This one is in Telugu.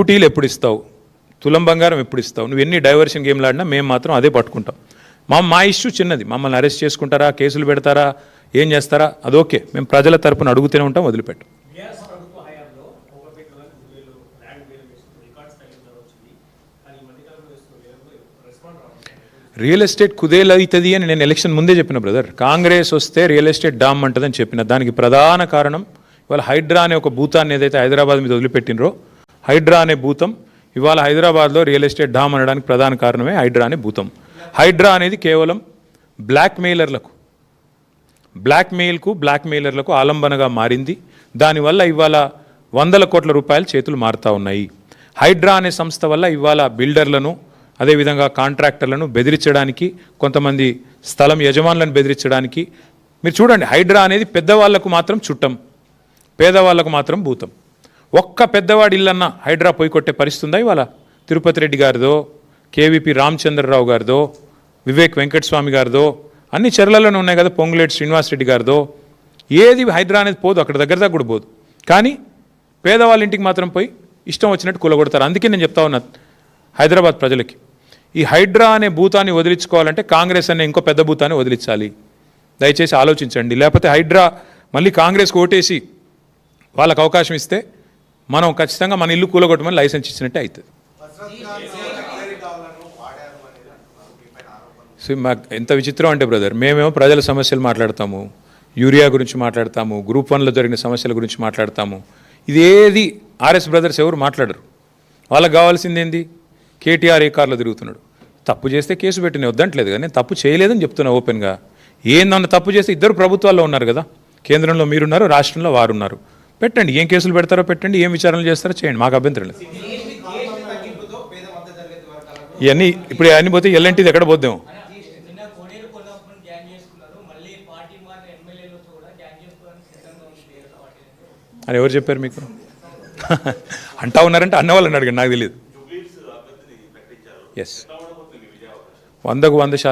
ఊటీలు ఎప్పుడు ఇస్తావు? తులం బంగారం ఎప్పుడు ఇస్తావు? నువ్వు ఎన్ని డైవర్షన్ గేమ్లు ఆడినా మేము మాత్రం అదే పట్టుకుంటాం. మా మా ఇష్యూ చిన్నది. మమ్మల్ని అరెస్ట్ చేసుకుంటారా? కేసులు పెడతారా? ఏం చేస్తారా? అది ఓకే. మేము ప్రజల తరపున అడుగుతూనే ఉంటాం వదిలిపెట్టాం. రియల్ ఎస్టేట్ కుదేలు అవుతుంది అని నేను ఎలక్షన్ ముందే చెప్పిన బ్రదర్. కాంగ్రెస్ వస్తే రియల్ ఎస్టేట్ డామ్ అంటదని చెప్పిన. దానికి ప్రధాన కారణం ఇవాళ హైడ్రా అనే ఒక భూతాన్ని ఏదైతే హైదరాబాద్ మీద వదిలిపెట్టినరో హైడ్రా అనే భూతం. ఇవాళ హైదరాబాద్లో రియల్ ఎస్టేట్ డామ్ అనడానికి ప్రధాన కారణమే హైడ్రా అనే భూతం. హైడ్రా అనేది కేవలం బ్లాక్ మెయిలర్లకు బ్లాక్ మెయిల్కు బ్లాక్ మెయిలర్లకు ఆలంబనగా మారింది. దానివల్ల ఇవాళ వందల కోట్ల రూపాయలు చేతులు మారుతూ ఉన్నాయి. హైడ్రా అనే సంస్థ వల్ల ఇవాళ బిల్డర్లను అదేవిధంగా కాంట్రాక్టర్లను బెదిరించడానికి కొంతమంది స్థలం యజమానులను బెదిరించడానికి. మీరు చూడండి హైడ్రా అనేది పెద్దవాళ్ళకు మాత్రం చుట్టం పేదవాళ్ళకు మాత్రం భూతం. ఒక్క పెద్దవాడి ఇల్లన్న హైడ్రా పోయి కొట్టే పరిస్థితి ఉందా ఇవాళ? తిరుపతి రెడ్డి గారిదో కేవీపీ రామచంద్రరావు గారిదో వివేక్ వెంకటస్వామి గారిదో అన్ని చర్లలోనే ఉన్నాయి కదా పొంగులేటి శ్రీనివాస్ రెడ్డి గారిదో. ఏది హైడ్రా అనేది పోదు అక్కడ దగ్గర దగ్గర కూడా పోదు. కానీ పేదవాళ్ళ ఇంటికి మాత్రం పోయి ఇష్టం వచ్చినట్టు కూలగొడతారు. అందుకే నేను చెప్తా ఉన్నా హైదరాబాద్ ప్రజలకి. ఈ హైడ్రా అనే భూతాన్ని వదిలించుకోవాలంటే కాంగ్రెస్ అనే ఇంకో పెద్ద భూతాన్ని వదిలించాలి. దయచేసి ఆలోచించండి. లేకపోతే హైడ్రా మళ్ళీ కాంగ్రెస్కి ఓటేసి వాళ్ళకు అవకాశం ఇస్తే మనం ఖచ్చితంగా మన ఇల్లు కూలగొట్టమని లైసెన్స్ ఇచ్చినట్టే అవుతుంది. సో మాకు ఎంత విచిత్రం అంటే బ్రదర్ మేమేమో ప్రజల సమస్యలు మాట్లాడతాము యూరియా గురించి మాట్లాడతాము గ్రూప్ వన్లో జరిగిన సమస్యల గురించి మాట్లాడతాము. ఇది ఏది ఆర్ఎస్ బ్రదర్స్ ఎవరు మాట్లాడరు. వాళ్ళకి కావాల్సింది ఏంది? కేటీఆర్ ఏ కార్లో తిరుగుతున్నాడు? తప్పు చేస్తే కేసు పెట్టిన వద్దంటలేదు కానీ నేను తప్పు చేయలేదని చెప్తున్నా ఓపెన్గా. ఏందన్న తప్పు చేస్తే ఇద్దరు ప్రభుత్వాల్లో ఉన్నారు కదా. కేంద్రంలో మీరున్నారు రాష్ట్రంలో వారు ఉన్నారు పెట్టండి. ఏం కేసులు పెడతారో పెట్టండి. ఏం విచారణలు చేస్తారో చేయండి. మాకు అభ్యంతరం లేదు. ఇవన్నీ ఇప్పుడు అన్ని పోతే ఎల్ఎన్టీది ఎక్కడ పోద్దాం? అని ఎవరు చెప్పారు మీకు? అంటా ఉన్నారంటే అన్న వాళ్ళని అడగండి. నాకు తెలియదు ఎస్ వందకు వంద శాతం